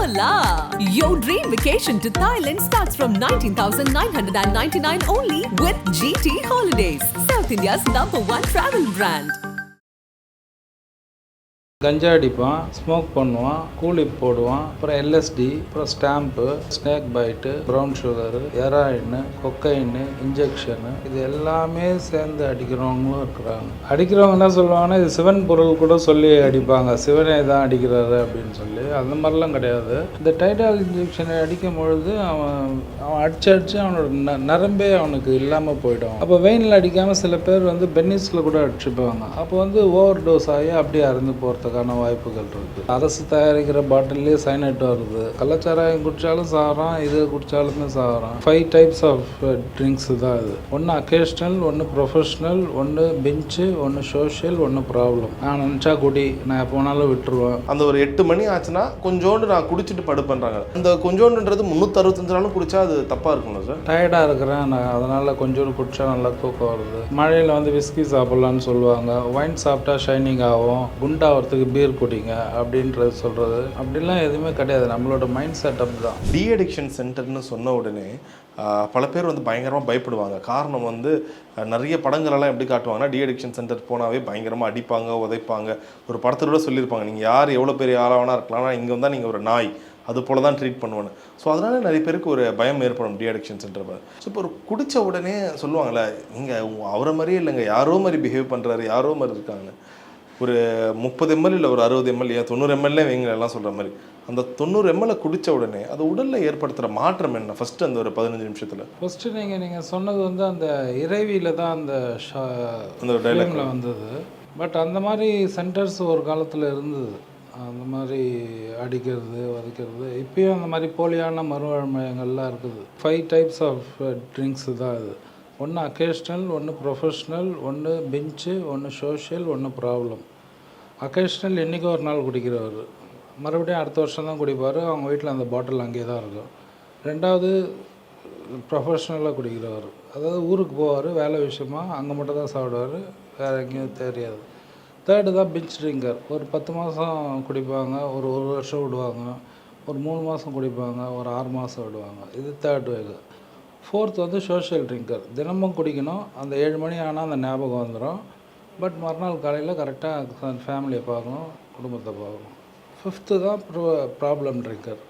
Hola! Your dream vacation to Thailand starts from 19,999 only with GT Holidays, South India's number one travel brand. கஞ்சா அடிப்பான் smoke பண்ணுவான் கூலி போடுவான் அப்புறம் LSD அப்புறம் stamp snake bite brown sugar heroin cocaine injection இது எல்லாமே சேர்ந்து அடிக்கிறவங்களும் இருக்கிறாங்க. அடிக்கிறவங்க என்ன சொல்லுவாங்கன்னா இது சிவன் பொருள் கூட சொல்லி அடிப்பாங்க. சிவனே தான் அடிக்கிறாரு அப்படின்னு சொல்லி. அந்த மாதிரிலாம் கிடையாது. இந்த டைட்டால் இன்ஜெக்ஷனை அடிக்கும் பொழுது அவன் அவன் அடிச்சு அடிச்சு அவனோட ந நரம்பே அவனுக்கு இல்லாமல் போயிடும். அப்போ வெயினில் அடிக்காமல் சில பேர் வந்து பென்னிஸில் கூட அடிச்சுப்பாங்க. அப்போ வந்து ஓவர் டோஸ் ஆகி அப்படியே அறந்து போகிறதுக்கான வாய்ப்புகள் இருக்குது அரசு தயாரிக்கிற பாட்டிலே சைனட் வருது. கள்ளச்சாராயம் குடித்தாலும் சாகிறான் இது குடித்தாலுமே சாகிறான். ஃபைவ் டைப்ஸ் ஆஃப் ட்ரிங்க்ஸ் தான் இது. ஒன்று அக்கேஷ்னல் ஒன்று ப்ரொஃபஷ்னல் ஒன்று பெஞ்சு ஒன்று சோஷியல் ஒன்று ப்ராப்ளம் நான் நினச்சா குடி. நான் எப்போனாலும் விட்டுருவேன். அந்த ஒரு எட்டு மணி ஆச்சுன்னா கொஞ்சோண்டு நான் குடிச்சிட்டு படுப்பேன்றாங்க. அந்த கொஞ்சோண்டுன்றது முந்நூற்றி அறுபத்தஞ்சு நாளும் குடிச்சா அது தப்பாக இருக்கும்ல சார் டயர்டாக இருக்கிறேன். நான் அதனால் கொஞ்சோண்டு குடிச்சா நல்லா தூக்கம் வருது. மழையில் வந்து விஸ்கி சாப்பிட்லான்னு சொல்லுவாங்க. ஒயின் சாப்பிட்டா ஷைனிங் ஆகும். குண்டாகிறதுக்கு பீர் குடிங்க அப்படின்றது சொல்கிறது அப்படிலாம் எதுவுமே கிடையாது. நம்மளோட மைண்ட் செட்டப் தான். டி அடிக்ஷன் சென்டர்னு சொன்ன உடனே பல பேர் வந்து பயங்கரமாக பயப்படுவாங்க. காரணம் வந்து நிறைய படங்களெல்லாம் எப்படி காட்டுவாங்கன்னா டி அடிக்ஷன் சென்டர் போனாவே பயங்கரமாக அடிப்பாங்க உதைப்பாங்க. ஒரு படத்தில் கூட சொல்லியிருப்பாங்க நீங்கள் யார்? எவ்வளோ பெரிய ஆளாவனா இருக்கலாம். ஆனால் இங்கே வந்தால் நீங்கள் ஒரு நாய். அது போல தான் ட்ரீட் பண்ணுவேன்னு. ஸோ அதனால நிறைய பேருக்கு ஒரு பயம் ஏற்படும் டி அடிக்ஷன் சென்டர் ஸோ இப்போ ஒரு குடித்த உடனே சொல்லுவாங்களே நீங்கள் அவரை மாதிரியே இல்லைங்க. யாரோ மாதிரி பிஹேவ் பண்ணுறாரு யாரோ மாதிரி இருக்காங்க. ஒரு முப்பது எம்எல் இல்லை ஒரு அறுபது எம்எல் ஏன் தொண்ணூறு எம்எல்ஏ வைங்க எல்லாம் சொல்கிற மாதிரி. அந்த தொண்ணூறு எம்எல்ஏ குடித்த உடனே அது உடலில் ஏற்படுத்துகிற மாற்றம் என்ன? ஃபஸ்ட்டு அந்த ஒரு பதினஞ்சு நிமிஷத்தில். ஃபஸ்ட்டு நீங்கள் நீங்கள் சொன்னது வந்து அந்த இறைவியில் தான் அந்த ஷா அந்த. ஃபிலிமில் வந்தது. பட் அந்த மாதிரி சென்டர்ஸ் ஒரு காலத்தில் இருந்தது. அந்த மாதிரி அடிக்கிறது வதைக்கிறது இப்பயும் அந்த மாதிரி போலியான மறுவாழ்மையங்கள்லாம் இருக்குது. ஃபைவ் டைப்ஸ் ஆஃப் ட்ரிங்க்ஸ் தான் இது. ஒன்று அக்கேஷ்னல் ஒன்று ப்ரொஃபஷ்னல் ஒன்று பெஞ்சு ஒன்று சோஷியல் ஒன்று ப்ராப்ளம் அக்கேஷ்னல் என்றைக்கு ஒரு நாள் குடிக்கிறவர்? மறுபடியும் அடுத்த வருஷம் தான் குடிப்பார். அவங்க வீட்டில் அந்த பாட்டில் அங்கேயே தான் இருக்கும். ரெண்டாவது ப்ரொஃபஷ்னலாக குடிக்கிறவர். அதாவது ஊருக்கு போவார் வேலை விஷயமா அங்கே மட்டும் தான் சாப்பிடுவார். வேறு எங்கேயும் தெரியாது. தேர்டு தான் பிஞ்ச் ட்ரிங்கர் ஒரு பத்து மாதம் குடிப்பாங்க ஒரு ஒரு வருஷம் விடுவாங்க. ஒரு மூணு மாதம் குடிப்பாங்க ஒரு ஆறு மாதம் விடுவாங்க. இது தேர்ட் வேகு ஃபோர்த் வந்து சோஷியல் ட்ரிங்கர் தினமும் குடிக்கணும். அந்த ஏழு மணி ஆனால் அந்த ஞாபகம் வந்துடும் பட் மறுநாள் காலையில் கரெக்டாக ஃபேமிலியை பார்க்கணும். குடும்பத்தை பார்க்கணும். ஃபிஃப்த்து தான் ப்ரோ ப்ராப்ளம் ட்ரிங்கர்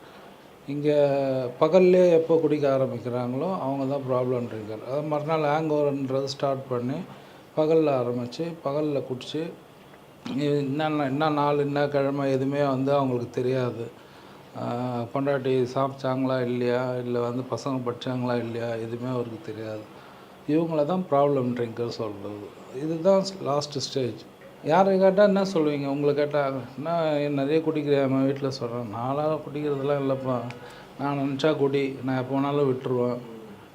இங்கே பகல்லே எப்போ குடிக்க ஆரம்பிக்கிறாங்களோ அவங்க தான் ப்ராப்ளம் ட்ரிங்கர் அது மறுநாள் ஹேங் ஓவர்ன்றது ஸ்டார்ட் பண்ணி பகலில் ஆரம்பித்து பகலில் குடித்து என்னென்ன என்ன நாள் என்ன கிழமை எதுவுமே வந்து அவங்களுக்கு தெரியாது. பொண்டாட்டி சாப்பிட்டாங்களா இல்லையா? இல்லை வந்து பசங்க படித்தாங்களா இல்லையா? எதுவுமே அவருக்கு தெரியாது. இவங்கள தான் ப்ராப்ளம் ட்ரிங்கர் சொல்கிறது இதுதான் லாஸ்ட் ஸ்டேஜ் யாரை கேட்டால் என்ன சொல்லுவீங்க? உங்களை கேட்டால் என்ன நிறைய குடிக்கிறேன் வீட்டில் சொல்கிறேன் நாளாக குடிக்கிறதுலாம் இல்லைப்பா. நான் நினச்சா குடி. நான் எப்போ வேணாலும் விட்டுருவேன்.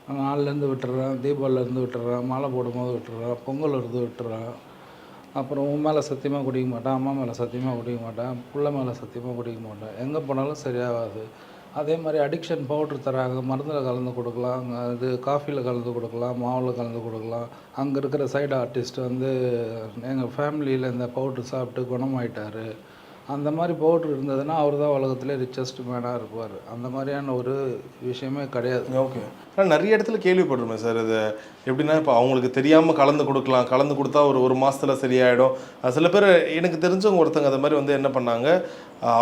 நாலுலேருந்து விட்டுறேன். தீபாவளிலேருந்து விட்டுறேன். மாலை போடும்போது விட்டுறேன். பொங்கல் இருந்து விட்டுறேன். அப்புறம் உன் மேலே சத்தியமாக குடிக்க மாட்டேன் அம்மா மேலே சத்தியமாக குடிக்க மாட்டேன் பிள்ளை மேலே சத்தியமாக குடிக்க மாட்டேன். எங்கே போனாலும் சரியாகாது. அதே மாதிரி அடிக்ஷன் பவுட்ரு தராங்க மருந்தில் கலந்து கொடுக்கலாம் இது காஃபியில் கலந்து கொடுக்கலாம் மாவில் கலந்து கொடுக்கலாம். அங்கே இருக்கிற சைடு ஆர்டிஸ்ட் வந்து எங்கள் ஃபேமிலியில் இந்த பவுட்ரு சாப்பிட்டு குணமாயிட்டார். அந்த மாதிரி பவுட்ரு இருந்ததுன்னா அவர் தான் உலகத்திலே ரிச்சஸ்ட் மேனாக இருப்பார். அந்த மாதிரியான ஒரு விஷயமே கிடையாது. ஓகே. ஆனால் நிறைய இடத்துல கேள்விப்பட்டிருமே சார். இது எப்படின்னா இப்போ அவங்களுக்கு தெரியாமல் கலந்து கொடுக்கலாம். கலந்து கொடுத்தா ஒரு ஒரு மாதத்தில் சரியாயிடும். சில பேர் எனக்கு தெரிஞ்சவங்க ஒருத்தங்க அது மாதிரி வந்து என்ன பண்ணாங்க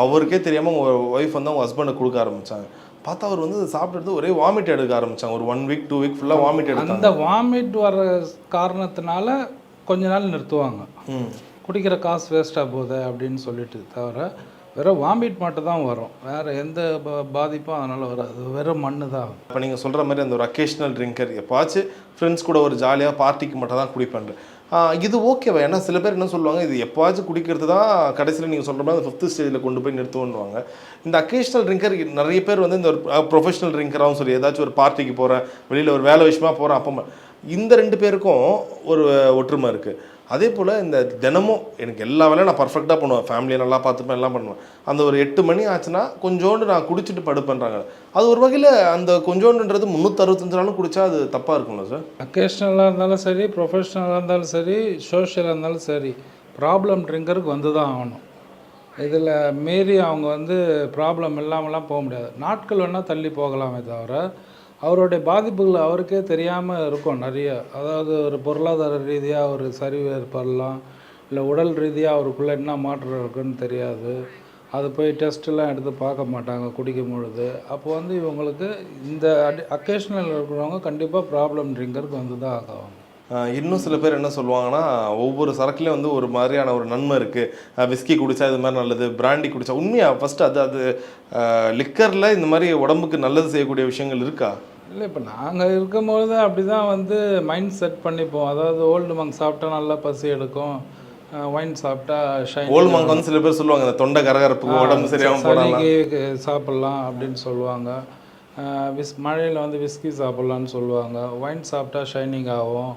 அவருக்கே தெரியாமல் உங்கள் ஒய்ஃப் வந்து அவங்க ஹஸ்பண்டுக்கு கொடுக்க ஆரம்பித்தாங்க பார்த்தா அவர் வந்து சாப்பிட்டு ஒரே வாமிட் எடுக்க ஆரம்பிச்சாங்க. ஒரு ஒன் வீக் டூ வீக் ஃபுல்லாக வாமிட் எடுத்தாங்க. அந்த வாமிட் வர காரணத்தினால கொஞ்ச நாள் நிறுத்துவாங்க. ம். குடிக்கிற காசு வேஸ்ட்டாக போகுது அப்படின்னு சொல்லிட்டு தவிர வெறும் வாமிட் மட்டும் தான் வரும். வேறு எந்த பாதிப்பும் அதனால் வராது. வெறும் மண்ணு தான். இப்போ நீங்கள் சொல்கிற மாதிரி அந்த ஒரு அக்கேஷ்னல் ட்ரிங்கர் எப்பாச்சும் ஃப்ரெண்ட்ஸ் கூட ஒரு ஜாலியாக பார்ட்டிக்கு மட்டும் தான் குடிப்பேன். இது ஓகேவா ஏன்னா சில பேர் என்ன சொல்லுவாங்க இது எப்போவாச்சும் குடிக்கிறது தான் கடைசியில் நீங்கள் சொல்கிற மாதிரி அந்த ஃபிஃப்த் ஸ்டேஜில் கொண்டு போய் நிறுத்துவோன்னுவாங்க. இந்த அக்கேஷ்னல் ட்ரிங்கர் நிறைய பேர் வந்து இந்த ஒரு ப்ரொஃபஷனல் ட்ரிங்கராகவும் சரி ஏதாச்சும் ஒரு பார்ட்டிக்கு போகிறேன் வெளியில் ஒரு வேலை விஷயமா போகிறேன் அப்போ இந்த ரெண்டு பேருக்கும் ஒரு ஒற்றுமை இருக்குது அதே போல் இந்த தினமும் எனக்கு எல்லா வேலையும் நான் பர்ஃபெக்டாக பண்ணுவேன். ஃபேமிலியை நல்லா பார்த்துப்பேன் எல்லாம் பண்ணுவேன். அந்த ஒரு எட்டு மணி ஆச்சுன்னா கொஞ்சோண்டு நான் குடிச்சிட்டு படுப்பேன்றாங்க. அது ஒரு வகையில் அந்த கொஞ்சோண்டுன்றது முந்நூற்றறுபத்தஞ்சு நாளும் குடித்தா அது தப்பாக இருக்கும்ல சார் அக்கேஷ்னலாக இருந்தாலும் சரி ப்ரொஃபஷ்னலாக இருந்தாலும் சரி சோஷியலாக இருந்தாலும் சரி ப்ராப்ளம் ட்ரிங்கருக்கு வந்து தான் ஆகணும். இதில் மீறி அவங்க வந்து ப்ராப்ளம் இல்லாமலாம் போக முடியாது. நாட்கள் வேணால் தள்ளி போகலாமே தவிர அவருடைய பாதிப்புகள் அவருக்கே தெரியாமல் இருக்கும் நிறைய. அதாவது ஒரு பொருளாதார ரீதியாக ஒரு சரிவு ஏற்படலாம். இல்லை உடல் ரீதியாக அவருக்குள்ளே என்ன மாற்றம் இருக்குன்னு தெரியாது. அது போய் டெஸ்ட்டெல்லாம் எடுத்து பார்க்க மாட்டாங்க குடிக்கும் பொழுது. அப்போ வந்து இவங்களுக்கு இந்த அடி அக்கேஷனில் இருக்கிறவங்க கண்டிப்பாக ப்ராப்ளம் ட்ரிங்கருக்கு வந்து தான் ஆகும் இன்னும் சில பேர் என்ன சொல்லுவாங்கன்னா ஒவ்வொரு சரக்குலேயும் வந்து ஒரு மாதிரியான ஒரு நன்மை இருக்குது விஸ்கி குடித்தா இது மாதிரி நல்லது பிராண்டி குடித்தா உண்மையாக ஃபஸ்ட்டு அது அது லிக்கரில் இந்த மாதிரி உடம்புக்கு நல்லது செய்யக்கூடிய விஷயங்கள் இருக்கா? இல்லை இப்போ நாங்கள் இருக்கும்போது அப்படி தான் வந்து மைண்ட் செட் பண்ணிப்போம். அதாவது ஓல்டு மங்க் சாப்பிட்டா நல்லா பசி எடுக்கும். ஒயின் சாப்பிட்டா ஷைன் ஓல் மங்க வந்து சில பேர் சொல்லுவாங்க இந்த தொண்டை கரகரப்புக்கு உடம்பு சரியாம போடலாம் சாப்பிட்லாம் அப்படின்னு சொல்லுவாங்க. விஸ் மழையில் வந்து விஸ்கி சாப்பிட்லான்னு சொல்லுவாங்க. ஒயின் சாப்பிட்டா ஷைனிங் ஆகும்.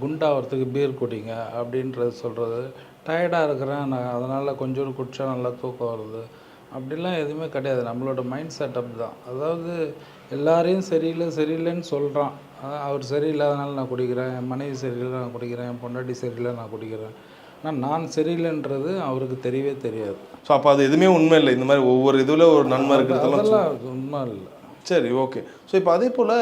குண்டாகிறதுக்கு பீர் குடிங்க அப்படின்றது சொல்கிறது டயர்டாக இருக்கிறேன் நான் அதனால் கொஞ்சோண்டு குடிச்சா நல்லா தூக்கம் வருது. அப்படிலாம் எதுவுமே கிடையாது. நம்மளோட மைண்ட் செட்டப் தான் அதாவது எல்லாரையும் சரியில்லை சரியில்லைன்னு சொல்கிறான் அவர் சரியில்லாதனால நான் குடிக்கிறேன் என் மனைவி சரியில்லை நான் குடிக்கிறேன் என் பொண்டாட்டி சரியில்லை நான் குடிக்கிறேன். ஆனால் நான் சரியில்லைன்றது அவருக்கு தெரியவே தெரியாது. ஸோ அப்போ அது எதுவுமே உண்மை இல்லை. இந்த மாதிரி ஒவ்வொரு இதுல ஒரு நன்மை இருக்கிறதெல்லாம் உண்மை இல்லை. சரி ஓகே ஸோ இப்போ அதே போல்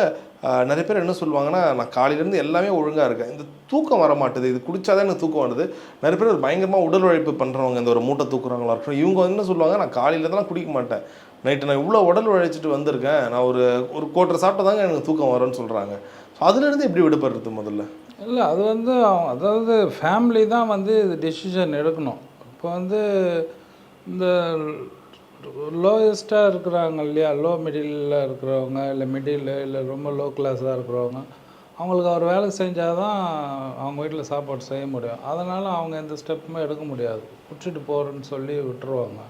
நிறைய பேர் என்ன சொல்லுவாங்கன்னா நான் காலையிலேருந்து எல்லாமே ஒழுங்காக இருக்கேன். இந்த தூக்கம் வர மாட்டுது இது குடிச்சாதான் எனக்கு தூக்கம் வருது. நிறைய பேர் பயங்கரமாக உடல் உழைப்பு பண்ணுறவங்க இந்த ஒரு மூட்டை தூக்குறவங்களா இருக்கட்டும் இவங்க வந்து என்ன சொல்லுவாங்க நான் காலையிலேருந்துலாம் குடிக்க மாட்டேன். நைட்டு நான் இவ்வளோ உடல் உழைச்சிட்டு வந்திருக்கேன். நான் ஒரு ஒரு கோட்டரை சாப்பிட்டா தாங்க எனக்கு தூக்கம் வரும்னு சொல்கிறாங்க ஸோ அதுலேருந்து எப்படி விடுபடுறது முதல்ல? இல்லை அது வந்து அவங்க- அதாவது ஃபேமிலி தான் வந்து இது டெசிஷன் எடுக்கணும். இப்போ வந்து இந்த லோயஸ்ட்டாக இருக்கிறாங்க இல்லையா? லோ மிடிலில் இருக்கிறவங்க இல்லை மிடில் இல்லை ரொம்ப லோ கிளாஸாக இருக்கிறவங்க அவங்களுக்கு அவர் வேலை செஞ்சால் தான் அவங்க வீட்டில் சாப்பாடு செய்ய முடியும். அதனால் அவங்க எந்த ஸ்டெப்புமே எடுக்க முடியாது. விட்டுட்டு போகிறேன்னு சொல்லி விட்டுருவாங்க.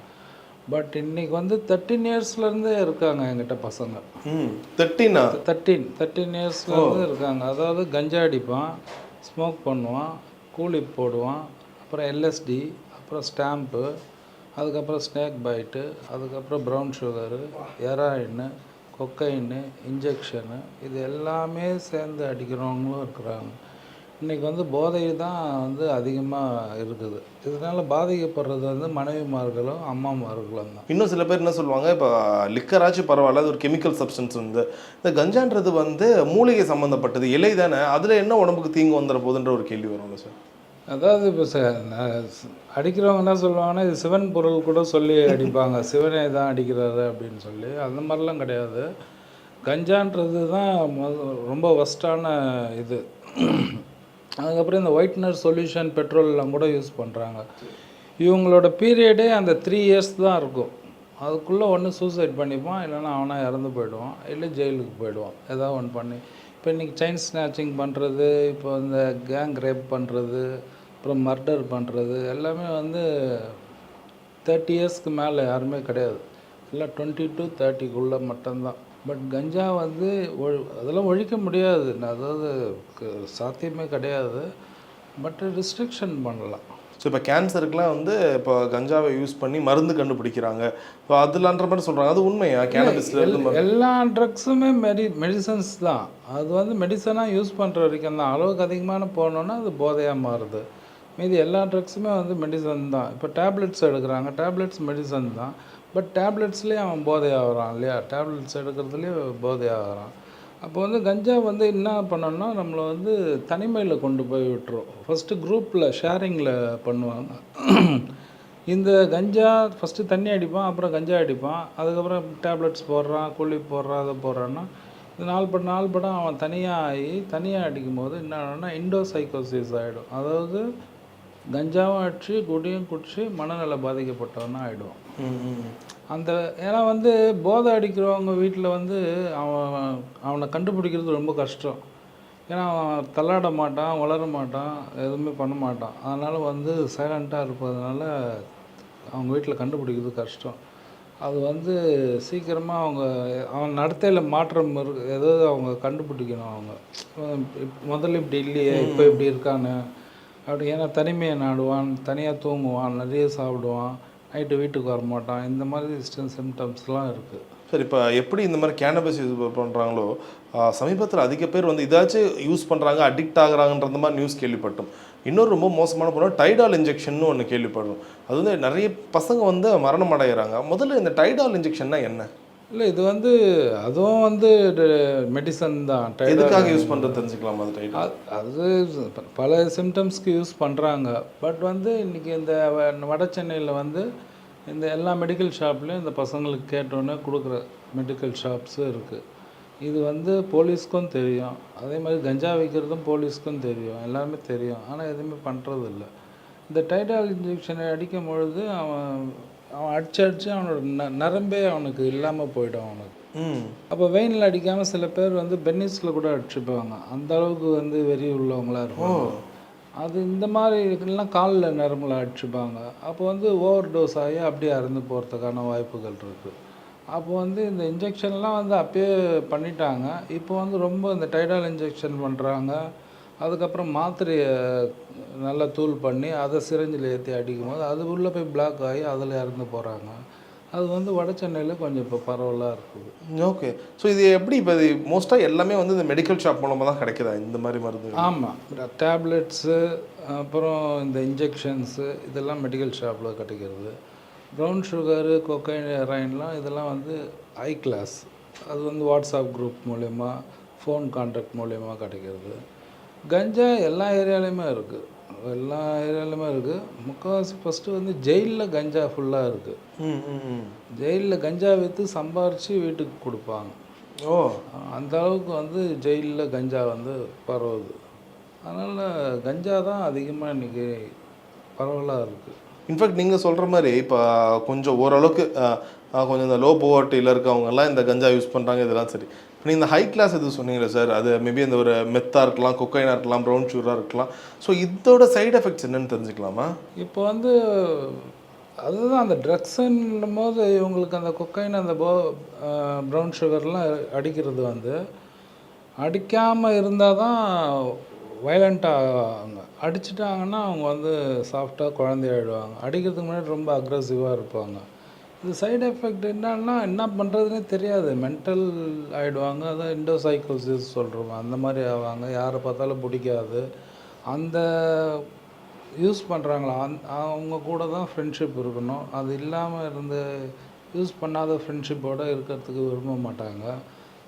பட் இன்னைக்கு வந்து தேர்ட்டின் இயர்ஸ்லேருந்தே இருக்காங்க என்கிட்ட பசங்க. தேர்ட்டினா தேர்ட்டீன் தேர்ட்டீன் இயர்ஸ்லேருந்து இருக்காங்க. அதாவது கஞ்சா அடிப்பான் ஸ்மோக் பண்ணுவான் கூலி போடுவான் அப்புறம் எல்எஸ்டி அப்புறம் ஸ்டாம்ப்பு அதுக்கப்புறம் ஸ்னேக் பைட்டு அதுக்கப்புறம் ப்ரௌன் சுகரு எராயின்னு கொக்கைன்னு இன்ஜெக்ஷனு இது எல்லாமே சேர்ந்து அடிக்கிறவங்களும் இருக்கிறாங்க. இன்றைக்கி வந்து போதை தான் வந்து அதிகமாக இருக்குது. இதனால் பாதிக்கப்படுறது வந்து மனைவிமார்களும் அம்மாமார்களும் தான். இன்னும் சில பேர் என்ன சொல்லுவாங்க இப்போ லிக்கராச்சும் பரவாயில்ல அது ஒரு கெமிக்கல் சப்ஸ்டன்ஸ் வந்து. இந்த கஞ்சான்றது வந்து மூலிகை சம்மந்தப்பட்டது இலை தானே அதில் என்ன உடம்புக்கு தீங்கு வந்துட போகுதுன்ற ஒரு கேள்வி வரும்ல சார். அதாவது இப்போ அடிக்கிறவங்க என்ன சொல்லுவாங்கன்னா இது சிவன் பொருள் கூட சொல்லி அடிப்பாங்க. சிவனே தான் அடிக்கிறாரு அப்படின்னு சொல்லி. அந்த மாதிரிலாம் கிடையாது. கஞ்சான்றது தான் ரொம்ப ஒஸ்ட்டான இது. அதுக்கப்புறம் இந்த ஒயிட்னர் சொல்யூஷன் பெட்ரோல்லாம் கூட யூஸ் பண்ணுறாங்க இவங்களோட பீரியடே அந்த த்ரீ இயர்ஸ் தான் இருக்கும். அதுக்குள்ளே ஒன்று சூசைட் பண்ணிப்பான் இல்லைன்னா அவனாக இறந்து போயிடுவான் இல்லை ஜெயிலுக்கு போயிடுவான். ஏதாவது ஒன்று பண்ணி. இப்போ இன்றைக்கி செயின் ஸ்நாச்சிங் பண்ணுறது இப்போ இந்த கேங் ரேப் பண்ணுறது அப்புறம் மர்டர் பண்ணுறது எல்லாமே வந்து தேர்ட்டி இயர்ஸ்க்கு மேலே யாருமே கிடையாது. எல்லாம் டுவெண்ட்டி டு தேர்ட்டிக்குள்ளே மட்டும்தான். பட் கஞ்சா வந்து ஒழி அதெல்லாம் ஒழிக்க முடியாது. அதாவது சாத்தியமே கிடையாது. பட் ரிஸ்ட்ரிக்ஷன் பண்ணலாம். ஸோ இப்போ கேன்சருக்குலாம் வந்து இப்போ கஞ்சாவை யூஸ் பண்ணி மருந்து கண்டுபிடிக்கிறாங்க. இப்போ அதுலான்ற மாதிரி சொல்கிறாங்க அது உண்மையா? கேனபிஸ்ல எல்லா ட்ரக்ஸுமே மெடி மெடிசன்ஸ் தான். அது வந்து மெடிசனாக யூஸ் பண்ணுற வரைக்கும் தான். அளவுக்கு அதிகமான போனோன்னா அது போதையாக மாறுது. மீதி எல்லா ட்ரக்ஸுமே வந்து மெடிசன் தான். இப்போ டேப்லெட்ஸ் எடுக்கிறாங்க. டேப்லெட்ஸ் மெடிசன் தான். பட் டேப்லெட்ஸ்லேயே அவன் போதை ஆகிறான் இல்லையா? டேப்லெட்ஸ் எடுக்கிறதுலேயே போதை ஆகிறான் அப்போ வந்து கஞ்சா வந்து என்ன பண்ணோம்னா நம்மளை வந்து தனிமையில் கொண்டு போய் விட்டுரும். ஃபஸ்ட்டு குரூப்பில் ஷேரிங்கில் பண்ணுவாங்க. இந்த கஞ்சா ஃபஸ்ட்டு தண்ணி அடிப்பான் அப்புறம் கஞ்சா அடிப்பான். அதுக்கப்புறம் டேப்லெட்ஸ் போடுறான் கூலி போடுறான் அதை போடுறான்னா இது நாள் பட நாள் படம் அவன் தனியாக ஆகி தனியாக அடிக்கும் போது என்ன ஆகும்னா இண்டோ சைக்கோசிஸ் ஆகிடும் அதாவது கஞ்சாவும் அடிச்சு குடியும் குடிச்சு மனநல பாதிக்கப்பட்டவனா ஆகிடுவான் அந்த ஏன்னா வந்து போதை அடிக்கிறவங்க வீட்டில் வந்து அவன் அவனை கண்டுபிடிக்கிறது ரொம்ப கஷ்டம். ஏன்னா அவன் தள்ளாட மாட்டான் வளர மாட்டான் எதுவுமே பண்ண மாட்டான். அதனால் வந்து சைலண்ட்டாக இருப்பதனால அவங்க வீட்டில் கண்டுபிடிக்கிறது கஷ்டம். அது வந்து சீக்கிரமாக அவங்க அவன் நடத்தையில் மாற்றம் இருக்கு ஏதாவது அவங்க கண்டுபிடிக்கணும் அவங்க. முதல்ல இப்படி இல்லையே இப்போ இப்படி இருக்கானு. அப்படி ஏன்னா தனிமையை நாடுவான் தனியாக தூங்குவான் நிறைய சாப்பிடுவான். நைட்டு வீட்டுக்கு வர மாட்டான். இந்த மாதிரி சிம்டம்ஸ்லாம் இருக்குது சார் இப்போ எப்படி இந்த மாதிரி கேனபஸ் யூஸ் பண்ணுறாங்களோ சமீபத்தில் அதிக பேர் வந்து இதாச்சும் யூஸ் பண்ணுறாங்க அடிக்ட் ஆகுறாங்கன்ற மாதிரி நியூஸ் கேள்விப்பட்டோம். இன்னொரு ரொம்ப மோசமான பொருள் டைடால் இன்ஜெக்ஷன் ஒன்று கேள்விப்படுறோம் அது வந்து நிறைய பசங்க வந்து மரணம் அடைகிறாங்க முதல்ல இந்த டைடால் இன்ஜெக்ஷன்னா என்ன? இல்லை இது வந்து அதுவும் வந்து மெடிசன் தான். எதுக்காக யூஸ் பண்ணுறது தெரிஞ்சுக்கலாம் அது டைடால் அது பல சிம்டம்ஸ்க்கு யூஸ் பண்ணுறாங்க பட் வந்து இன்றைக்கி இந்த வட சென்னையில் வந்து இந்த எல்லா மெடிக்கல் ஷாப்லேயும் இந்த பசங்களுக்கு கேட்டோன்னே கொடுக்குற மெடிக்கல் ஷாப்ஸும் இருக்குது இது வந்து போலீஸ்க்கும் தெரியும். அதே மாதிரி கஞ்சா விற்கிறதும் போலீஸ்க்கும் தெரியும். எல்லாருமே தெரியும். ஆனால் எதுவுமே பண்ணுறது இல்லை இந்த டைடால் இன்ஜெக்ஷனை அடிக்கும் பொழுது அவன் அவன் அடிச்சு அடிச்சு அவனோட ந நரம்பே அவனுக்கு இல்லாமல் போயிடும் அவனுக்கு. அப்போ வெயினில் அடிக்காமல் சில பேர் வந்து பென்னிஸில் கூட அடிச்சுப்பாங்க. அந்த அளவுக்கு வந்து வெறி உள்ளவங்களா இருக்கும் அது இந்த மாதிரி இதுக்கெல்லாம் காலில் நரம்பில் அடிச்சுப்பாங்க. அப்போ வந்து ஓவர் டோஸ் ஆகி அப்படியே அறந்து போகிறதுக்கான வாய்ப்புகள் இருக்குது அப்போ வந்து இந்த இன்ஜெக்ஷன்லாம் வந்து அப்பயே பண்ணிட்டாங்க. இப்போ வந்து ரொம்ப இந்த டைடால் இன்ஜெக்ஷன் பண்ணுறாங்க அதுக்கப்புறம் மாத்திரையை நல்லா தூள் பண்ணி அதை சிரஞ்சில் ஏற்றி அடிக்கும் போது அது உள்ளே போய் பிளாக் ஆகி அதில் இறந்து போகிறாங்க அது வந்து வட சென்னையில் கொஞ்சம் இப்போ பரவலாக இருக்குது. ஓகே ஸோ இது எப்படி இப்போ இது மோஸ்ட்டாக எல்லாமே வந்து இந்த மெடிக்கல் ஷாப் மூலமாக தான் கிடைக்குதா? இந்த மாதிரி மருந்து ஆமாம் டேப்லெட்ஸு அப்புறம் இந்த இன்ஜெக்ஷன்ஸு இதெல்லாம் மெடிக்கல் ஷாப்பில் கிடைக்கிறது. ப்ரௌன் சுகரு கொக்கைன் ஹெராயின்லாம் இதெல்லாம் வந்து ஹை கிளாஸ் அது வந்து வாட்ஸ்அப் குரூப் மூலயமா ஃபோன் கான்டாக்ட் மூலயமா கிடைக்கிறது. கஞ்சா எல்லா ஏரியாலையுமே இருக்குது எல்லா ஏரியாலையுமே இருக்குது முக்கால்வாசி ஃபஸ்ட்டு வந்து ஜெயிலில் கஞ்சா ஃபுல்லாக இருக்குது ஜெயிலில் கஞ்சா விற்று சம்பாரித்து வீட்டுக்கு கொடுப்பாங்க. ஓ. அந்த அளவுக்கு வந்து ஜெயிலில் கஞ்சா வந்து பரவுது. அதனால் கஞ்சா தான் அதிகமாக இன்றைக்கி பரவலாக இருக்குது இன்ஃபேக்ட் நீங்கள் சொல்கிற மாதிரி இப்போ கொஞ்சம் ஓரளவுக்கு கொஞ்சம் இந்த லோ போவர்ட்டியில் இருக்கவங்கெல்லாம் இந்த கஞ்சா யூஸ் பண்ணுறாங்க இதெல்லாம் சரி. நீங்கள் இந்த ஹை கிளாஸ் எதுவும் சொன்னீங்களே சார் அது மேபி இந்த ஒரு மெத்தாக இருக்கலாம் கொக்கைனாக இருக்கலாம் ப்ரௌன் சுகராக இருக்கலாம். ஸோ இதோட சைடு எஃபெக்ட்ஸ் என்னென்னு தெரிஞ்சுக்கலாமா? இப்போ வந்து அதுதான் அந்த ட்ரக்ஸுன்னும் போது இவங்களுக்கு அந்த கொக்கைன் அந்த போ ப்ரௌன் சுகர்லாம் அடிக்கிறது வந்து அடிக்காமல் இருந்தால் தான் வயலண்ட்டாக ஆவாங்க. அடிச்சிட்டாங்கன்னா அவங்க வந்து சாஃப்டாக குழந்தையாயிடுவாங்க அடிக்கிறதுக்கு முன்னாடி ரொம்ப அக்ரஸிவாக இருப்பாங்க. இது சைடு எஃபெக்ட் என்னன்னா என்ன பண்ணுறதுனே தெரியாது. மென்டல் ஆகிடுவாங்க அதான் இண்டோசைக்கோசிஸ் சொல்கிறோம் அந்த மாதிரி ஆவாங்க. யாரை பார்த்தாலும் பிடிக்காது. அந்த யூஸ் பண்ணுறாங்களா அந் அவங்க கூட தான் ஃப்ரெண்ட்ஷிப் இருக்கணும். அது இல்லாமல் இருந்து யூஸ் பண்ணாத ஃப்ரெண்ட்ஷிப்போடு இருக்கிறதுக்கு விரும்ப மாட்டாங்க.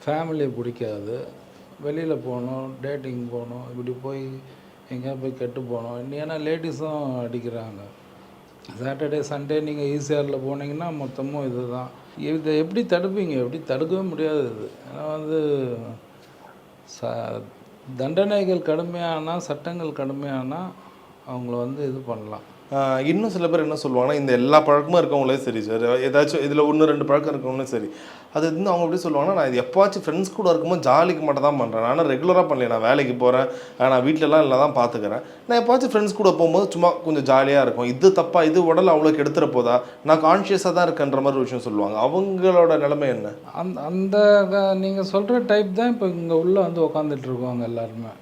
ஃபேமிலி பிடிக்காது. வெளியில் போகணும் டேட்டிங் போகணும் இப்படி போய் எங்கேயா போய் கெட்டு போகணும். ஏன்னா லேடிஸும் அடிக்கிறாங்க. சாட்டர்டே சண்டே நீங்கள் ஈசிஆரில் போனீங்கன்னா மொத்தமும் இதுதான். இதை எப்படி தடுப்பீங்க? எப்படி தடுக்கவே முடியாது இது. ஏன்னா வந்து ச தண்டனைகள் கடுமையானால் சட்டங்கள் கடுமையானால் அவங்கள வந்து இது பண்ணலாம். இன்னும் சில பேர் என்ன சொல்லுவாங்கன்னா இந்த எல்லா பழக்கமும் இருக்கவங்களே சரி சார். ஏதாச்சும் இதில் ஒன்று ரெண்டு பழக்கம் இருக்கவங்களும் சரி. அது வந்து அவங்க எப்படி சொல்லுவாங்கன்னா நான் இது எப்போவாச்சும் ஃப்ரெண்ட்ஸ் கூட இருக்கும்போது ஜாலிக்கு மட்டும் தான் பண்ணுறேன் ஆனால் ரெகுலராக பண்ணல நான் வேலைக்கு போகிறேன் நான் வீட்டிலலாம் இல்லை தான் பார்த்துக்கிறேன் நான் எப்போவாச்சும் ஃப்ரெண்ட்ஸ் கூட போகும்போது சும்மா கொஞ்சம் ஜாலியாக இருக்கும். இது தப்பா இது உடல் அவ்வளோ கெடுத்துற போதா? நான் கான்ஷியஸாக தான் இருக்கேன்ற மாதிரி ஒரு விஷயம் சொல்லுவாங்க. அவங்களோட நிலைமை என்ன? அந்த அந்த நீங்கள் சொல்கிற டைப் தான் இப்போ இங்கே உள்ளே வந்து உக்காந்துட்டு இருக்கோங்க எல்லாருமே.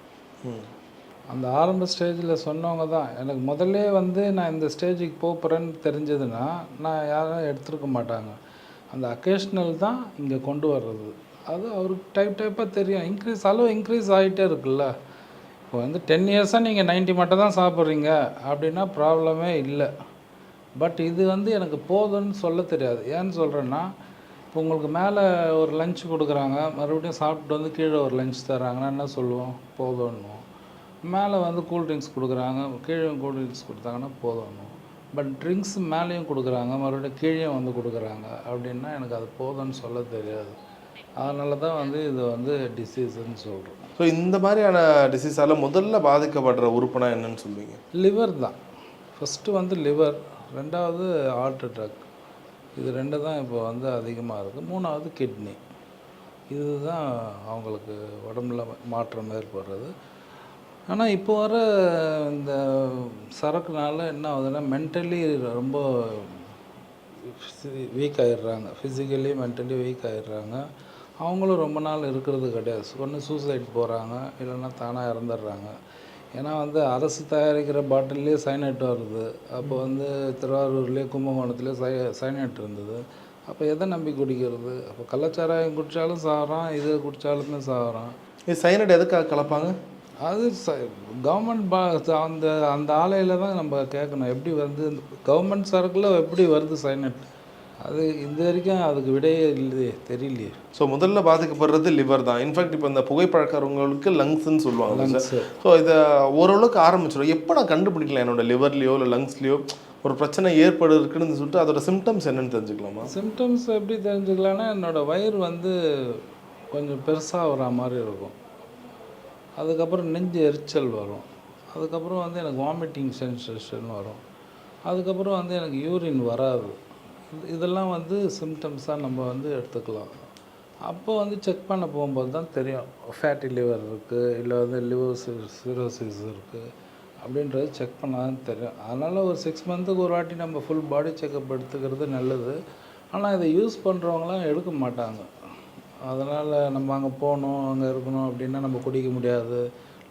அந்த ஆரம்ப ஸ்டேஜில் சொன்னவங்க தான். எனக்கு முதல்ல வந்து நான் இந்த ஸ்டேஜுக்கு போகிறேன்னு தெரிஞ்சதுன்னா நான் யாரும் எடுத்துருக்க மாட்டாங்க. அந்த அக்கேஷ்னல் தான் இங்கே கொண்டு வர்றது. அது அவருக்கு டைப் டைப்பாக தெரியும். இன்க்ரீஸ் அளவு இன்க்ரீஸ் ஆகிட்டே இருக்குல்ல. இப்போ வந்து டென் இயர்ஸாக நீங்கள் 90 மட்டும் தான் சாப்பிட்றீங்க அப்படின்னா ப்ராப்ளமே இல்லை. பட் இது வந்து எனக்கு போதும்னு சொல்ல தெரியாது. ஏன்னு சொல்கிறேன்னா இப்போ உங்களுக்கு மேலே ஒரு லஞ்ச் கொடுக்குறாங்க. மறுபடியும் சாப்பிட்டு வந்து கீழே ஒரு லஞ்ச் தராங்கன்னா என்ன சொல்லுவோம்? போதும்னுவோம். மேலே வந்து கூல் ட்ரிங்க்ஸ் கொடுக்குறாங்க கீழே கூல் ட்ரிங்க்ஸ் கொடுத்தாங்கன்னா போதும்னுவோம் பட் ட்ரிங்க்ஸ் மேலேயும் கொடுக்குறாங்க மறுபடியும் கீழே வந்து கொடுக்குறாங்க. அப்படின்னா எனக்கு அது போதும்னு சொல்ல தெரியாது. அதனால தான் வந்து இது வந்து டிசீஸ்ன்னு சொல்கிறோம் ஸோ இந்த மாதிரியான டிசீஸால் முதல்ல பாதிக்கப்படுற உறுப்புனா என்னன்னு சொல்லுவீங்க? லிவர் தான். ஃபஸ்ட்டு வந்து லிவர் ரெண்டாவது ஹார்ட் அட்டாக் இது ரெண்டு தான் இப்போ வந்து அதிகமாக இருக்குது மூணாவது கிட்னி இதுதான் அவங்களுக்கு உடம்புல மாற்றம் ஏற்படுறது. ஆனால் இப்போ வர இந்த சரக்குனால என்ன ஆகுதுன்னா மென்டலி ரொம்ப வீக் ஆயிடுறாங்க. ஃபிசிக்கலி மென்டலி வீக் ஆகிடுறாங்க அவங்களும் ரொம்ப நாள் இருக்கிறது கிடையாது. ஒன்று சூசைட் போகிறாங்க இல்லைன்னா தானாக இறந்துடுறாங்க. ஏன்னா வந்து அரசு தயாரிக்கிற பாட்டில்லே சைனைட் வருது. அப்போ வந்து திருவாரூர்லேயே கும்பகோணத்துலேயே சை சைனைட் இருந்தது. அப்போ எதை நம்பி குடிக்கிறது? அப்போ கள்ளச்சாராயம் குடித்தாலும் சாகிறான் இது குடித்தாலுமே சாகிறான். இது சைனட் எதுக்காக கலப்பாங்க? அது கவர்மெண்ட் அந்த அந்த ஆலையில் தான் நம்ம கேட்கணும். எப்படி வருது கவர்மெண்ட் சரக்கில் எப்படி வருது சைனட் அது இந்த வரைக்கும் அதுக்கு விடையே இல்லையே தெரியலையே. ஸோ முதல்ல பாதிக்கப்படுறது லிவர் தான். இன்ஃபேக்ட் இப்போ இந்த புகைப்பழக்கிறவங்களுக்கு லங்ஸ்ன்னு சொல்லுவாங்க. ஸோ இதை ஓரளவுக்கு ஆரம்பிச்சிடும் எப்போ நான் கண்டுபிடிக்கலாம் என்னோட லிவர்லையோ இல்லை லங்ஸ்லையோ ஒரு பிரச்சனை ஏற்படு இருக்குன்னு சொல்லிட்டு அதோட சிம்டம்ஸ் என்னன்னு தெரிஞ்சுக்கலாமா? சிம்டம்ஸ் எப்படி தெரிஞ்சுக்கலான்னா என்னோடய வயிறு வந்து கொஞ்சம் பெருசாக வர மாதிரி இருக்கும். அதுக்கப்புறம் நெஞ்சு எரிச்சல் வரும். அதுக்கப்புறம் வந்து எனக்கு வாமிட்டிங் சென்சேஷன் வரும். அதுக்கப்புறம் வந்து எனக்கு யூரின் வராது. இதெல்லாம் வந்து சிம்டம்ஸாக நம்ம வந்து எடுத்துக்கலாம். அப்போ வந்து செக் பண்ண போகும்போது தான் தெரியும். ஃபேட்டி லிவர் இருக்குது இல்லை வந்து லிவர் சிரோசிஸ் இருக்குது அப்படின்றது செக் பண்ணாதான் தெரியும். அதனால் ஒரு சிக்ஸ் மந்த்துக்கு ஒரு வாட்டி நம்ம ஃபுல் பாடி செக்கப் எடுத்துக்கிறது நல்லது. ஆனால் இதை யூஸ் பண்ணுறவங்களாம் எடுக்க மாட்டாங்க. அதனால் நம்ம அங்கே போகணும் அங்கே இருக்கணும் அப்படின்னா நம்ம குடிக்க முடியாது.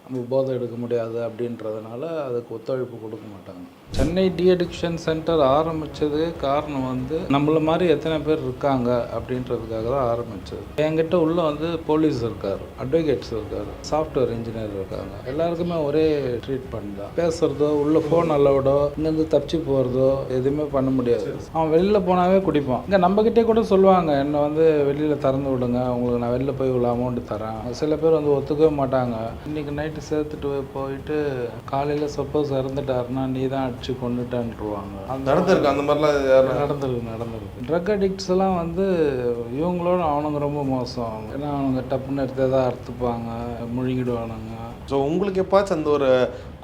நம்ம போதை எடுக்க முடியாது அப்படின்றதுனால அதுக்கு ஒத்துழைப்பு கொடுக்க மாட்டாங்க. சென்னை டி அடிக்ஷன் சென்டர் ஆரம்பித்ததுக்கு காரணம் வந்து நம்மள மாதிரி எத்தனை பேர் இருக்காங்க அப்படின்றதுக்காக தான் ஆரம்பித்தது என்கிட்ட உள்ளே வந்து போலீஸ் இருக்கார் அட்வொகேட்ஸ் இருக்கார் சாஃப்ட்வேர் இன்ஜினியர் இருக்காங்க. எல்லாருக்குமே ஒரே ட்ரீட்மெண்ட் தான். பேசுகிறதோ உள்ளே ஃபோன் அளவுடோ இங்கேருந்து தப்பிச்சு போகிறதோ எதுவுமே பண்ண முடியாது. அவன் வெளியில் போனாவே குடிப்பான். இங்கே நம்மக்கிட்டே கூட சொல்லுவாங்க என்னை வந்து வெளியில் திறந்து விடுங்க உங்களுக்கு நான் வெளில போய் இவ்வளோ அமௌண்ட் தரேன். சில பேர் வந்து ஒத்துக்கவே மாட்டாங்க. இன்னைக்கு நைட்டு சேர்த்துட்டு போயிட்டு காலையில் சப்போஸ் இறந்துட்டாருன்னா நீ தான் அடிச்சு கொண்டுட்டான்ருவாங்க அந்த நடந்திருக்கு அந்த மாதிரிலாம் நடந்திருக்கு நடந்திருக்கு. ட்ரக் அடிக்ட்ஸ் எல்லாம் வந்து இவங்களோட அவனுங்க ரொம்ப மோசம். ஏன்னா அவனுங்க டப்புன்னு எடுத்து எதாவது அறுத்துப்பாங்க முழுங்கிடுவானுங்க. ஸோ உங்களுக்கு எப்பாச்சும் அந்த ஒரு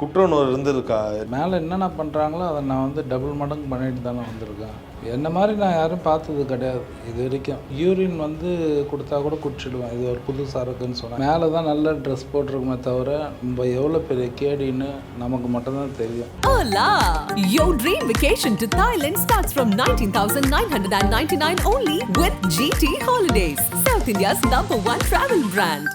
குற்ற உணர்வு இருந்திருக்கா? மேலே என்னென்ன பண்ணுறாங்களோ அதை நான் வந்து டபுள் மடங்கு பண்ணிட்டு தானே வந்திருக்கேன். என்ன மாதிரி நான் யாரும் பார்த்தது கிடையாது இது வரைக்கும். யூரின் வந்து கொடுத்தா கூட குடிச்சிடுவேன். இது ஒரு புது சரக்குன்னு சொன்னேன் மேலே தான் நல்ல ட்ரெஸ் போட்டிருக்குமே தவிர நம்ம எவ்வளோ பெரிய கேடின்னு நமக்கு மட்டும்தான் தெரியும். Hola! Your dream vacation to Thailand starts from 19,999 only with GT Holidays, South India's number one travel brand.